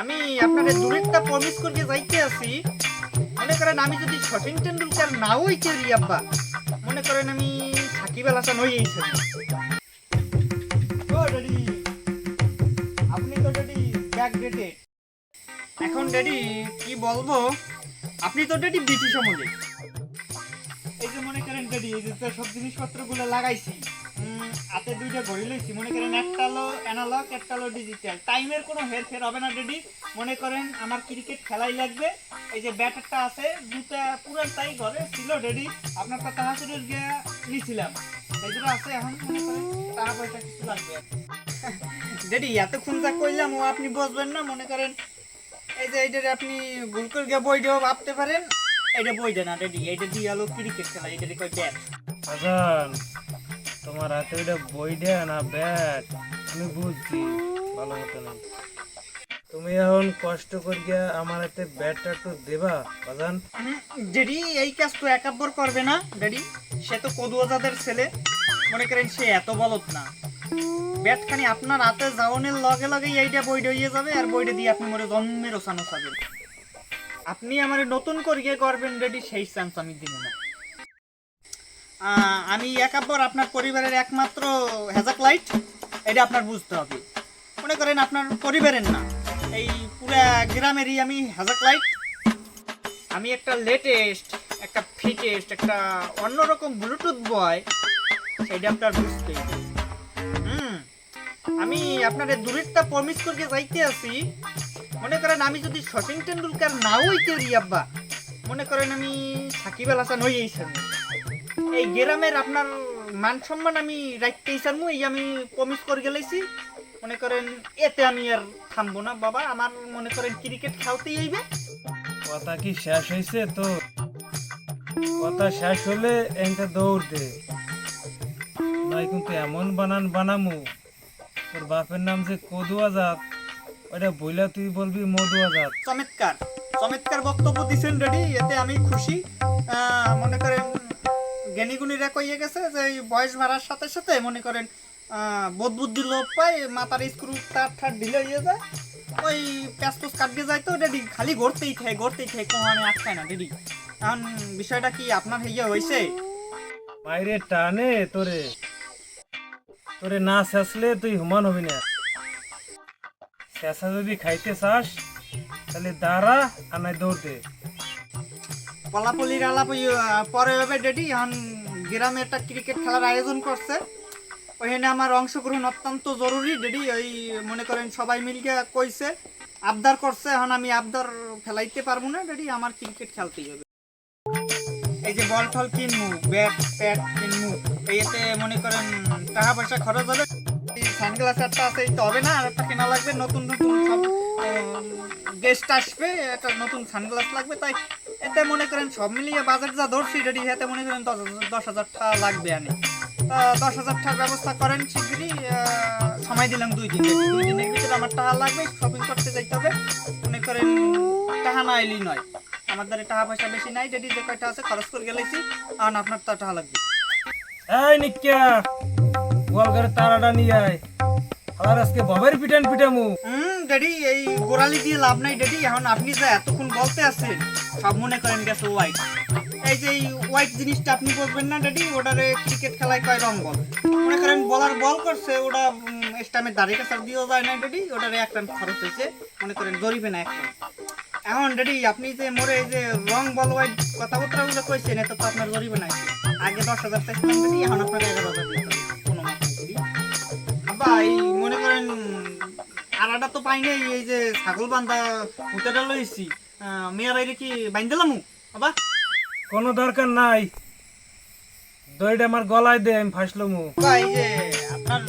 আমি আপনাদের দূরেরটা প্রমিস করকে যাইতে আছি। মনে করেন আমি যদি সচিন টেন্ডুলকার নাও হইতে রি আব্বা। মনে করেন আমি সাকিব আল হাসান হয়ে ডেটেড এখন ড্যাডি কি বলব? আপনি তো ড্যাডি ব্রিটিশ আমলে। এই যে মনে করেন ড্যাডি এই যে সব জিনিসপত্রগুলো লাগাইছি। উম, হাতে দুইটা ঘড়ি লইছি, মনে করেন একটা হলো অ্যানালগ একটা হলো ডিজিটাল টাইমের কোনো হেরফের হবে না ড্যাডি মনে করেন আমার ক্রিকেট খেলাই লাগবে। এই যে ব্যাটারটা আছে দুটা পুরানটাই ঘরে ছিল ড্যাডি আপনার কথা হাসির গিয়ে নিয়েছিলাম। সেগুলো আছে এখন টাকা পয়সা কিছু লাগবে। ড্যাডি এতক্ষণ যা কইলাম, ও আপনি বসবেন না, মনে করেন এই যে এইটা আপনি ভুল করে গিয়ে বইটাও ভাবতে পারেন। এটা বইটা না ডেডি এইটা দিয়ে হলো ক্রিকেট খেলা এটা কয় ব্যাট। তোমার হাতে ওইটা বইটা না ব্যাট? আমি বুঝছি, ভালো মতো নেই। তুমি এখন কষ্ট করিয়া আমার হাতে ব্যাটটা একটু দেবা, বাজান? ড্যাডি, এই কাজ তো একাব্বর করবে না, ড্যাডি। সে তো কদুয়াজাদের ছেলে। মনে করেন সে এত বলত না। ব্যাটখানি আপনার হাতে যাওনের লগে লগে এইটা বইটা হয়ে যাবে, আর বইটা দিয়ে আপনি মরে জন্মের ওসানো খাবেন আপনি আমার নতুন করিয়ে করবেন, ড্যাডি, সেই চান্স আমি দিব না। আমি একাব্বর আপনার পরিবারের একমাত্র হেজাক লাইট, এটা আপনার বুঝতে হবে। মনে করেন আপনার পরিবারের না, এই পুরা গ্রামেরই আমি হেজাক লাইট। আমি একটা লেটেস্ট একটা ফিটেস্ট একটা অন্যরকম ব্লুটুথ বয় সেটা আপনার বুঝতে হুম, আমি আপনার দূরেরটা প্রমিস করকে যাইতে আছি। মনে করেন আমি যদি সচিন টেন্ডুলকার নাও হইতে আব্বা, মনে করেন আমি সাকিব আল হাসান সামনে এই গ্রামের আপনার মান সম্মান আমি রাখতেই সামু এই আমি প্রমিস করে গেলেছি। মনে করেন এতে আমি আর থামবো না বাবা। আমার মনে করেন ক্রিকেট খেলতেই হইবে কথা কি শেষ হয়েছে তো? কথা শেষ হলে একটা দৌড় দে। নয় কিন্তু এমন বানান বানামু। তোর বাপের নাম যে কদু আজাদ ওইটা বইলা তুই বলবি মধু আজাদ। চমৎকার। চমৎকার বক্তব্য দিছেন রেডি এতে আমি খুশি। মনে করেন জ্ঞানীগুণীরা কইয়ে গেছে যে এই বয়স বাড়ার সাথে সাথে মনে করেন বোধ বুদ্ধি লোপ পায়, মাথার স্ক্রু তার ঠার ঢিলে হয়ে যায়। ওই প্যাসপুস কাটকে যায় তো রেডি খালি ঘুরতেই খায় ঘুরতেই খায় কোহানে আটকায় না রেডি এখন বিষয়টা কি আপনার হইয়া হয়েছে মাইরে টানে তোরে। তোরে না শেষলে তুই হুমান হবি না। শেষা যদি খাইতে চাস, তাহলে দাঁড়া আর নয় দৌড় দে। পলাপলির আলাপ পরে হবে ডেডি এখন গ্রামে একটা ক্রিকেট খেলার আয়োজন করছে। ওখানে আমার অংশগ্রহণ অত্যন্ত জরুরি ডেডি ওই মনে করেন সবাই মিলকে কইছে, আবদার করছে, এখন আমি আবদার ফেলাইতে পারব না ডেডি আমার ক্রিকেট খেলতেই হবে। এই যে বল টল কিনবো ব্যাট প্যাট কিনবো এইতে মনে করেন টাকা পয়সা খরচ হবে। সানগ্লাস একটা আছে তো হবে না, আর একটা কেনা লাগবে, নতুন নতুন সব গেস্ট আসবে, একটা নতুন সানগ্লাস লাগবে, তাই এতে মনে করেন সব মিলিয়ে বাজেট যা ধরছি রেডি এতে মনে করেন দশ হাজার- টাকা লাগবে আনি। দশ হাজার টাকার ব্যবস্থা করেন শিগগিরই সময় দিলাম দুই দিন দুই দিনের ভিতরে আমার টাকা লাগবে শপিং করতে যাইতে হবে। মনে করেন টাকা না এলেই নয়। আমার দ্বারা টাকা পয়সা বেশি নাই রেডি যে কয়টা আছে খরচ করে গেলেছি আর আপনার তো টাকা লাগবে। এই নিক্কা গোয়াল ঘরে তারাটা নিয়ে আয়। আর আজকে বাবার পিটান পিটামু হুম ড্যাডি এই গোড়ালি দিয়ে লাভ নাই ড্যাডি এখন আপনি যা এতক্ষণ বলতে আছেন সব মনে করেন গেছে হোয়াইট এই যে হোয়াইট জিনিসটা আপনি বলবেন না ড্যাডি ওটারে ক্রিকেট খেলায় কয় রং বল? মনে করেন বলার বল করছে, ওটা স্টামের দাড়ি কাছার দিয়েও যায় না ড্যাডি ওটারে এক রান খরচ হয়েছে, মনে করেন জরিবে না এক এখন ড্যাডি আপনি যে মোরে এই যে রং বল হোয়াইট কথাবার্তা গুলো কইছেন এটা তো আপনার জরিবে না আগে দশ হাজার চাইছিলাম ড্যাডি এখন আপনার এগারো হাজার কোনো মাথা মনে করেন আলাদা তো পাই নাই, এই যে ছাগল বান্ধা হুতেটা লইছি। মেয়ের বাইরে কি বাইন্দিলাম আবা কোনো দরকার নাই। আমার গলায় দে আমি ফাঁসলমু এই যে আপনার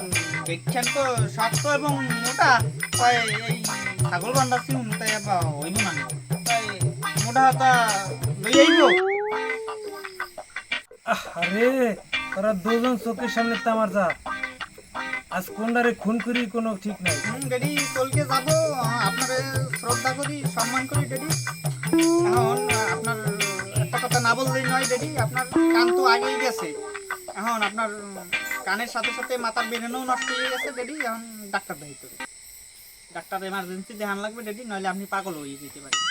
দেখছেন তো শক্ত এবং মোটা। তাই এই ছাগল বান্ধা সিম তাই আবা হইব না? তাই মোটা হাতা লই আইব। আহ, আরে তোরা দুজন চোখের সামনে তো আমার যা। আজ কোনটারে খুন করি কোনো ঠিক নাই। ডেডি চলকে যাব। সম্মান করি, ডেডি। এখন আপনার একটা কথা না বললেই নয়, ডেডি, আপনার কান তো আগেই গেছে। এখন আপনার কানের সাথে সাথে মাথার বেরেনও নষ্ট হয়ে গেছে, ডেডি। এখন ডাক্তার দেখতে ডাক্তার এমার্জেন্সি দেখান লাগবে, ডেডি, নইলে আপনি পাগল হয়ে যেতে পারেন।